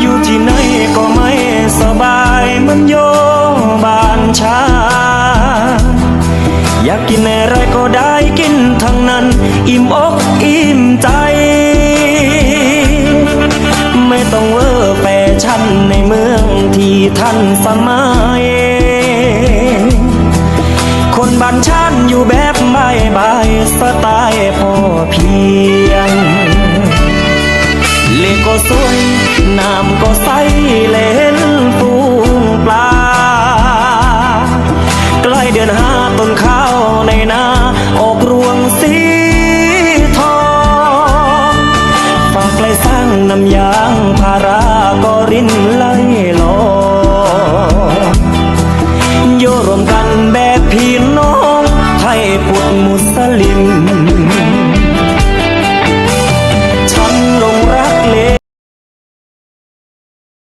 อยู่ที่ไหนก็ไม่สบายมันโยบานชา อยากกินอะไรก็ได้กินทั้งนั้น อิ่มอกอิ่มใจ ไม่ต้องเวอร์แฟชั่นในเมืองที่ทันสมัย คนบ้านชันอยู่แบบบายบายสไตล์พอเพียง น้ำก็ใสเล่นปูปลา ใกล้เดือนห้าต้นข้าวในนาออกรวงสีทองฝั่งใกล้สร้างน้ำยางพาราก็รินไหลลอโยรวมกันแบบพี่น้อง ไทยปุทมุสลิม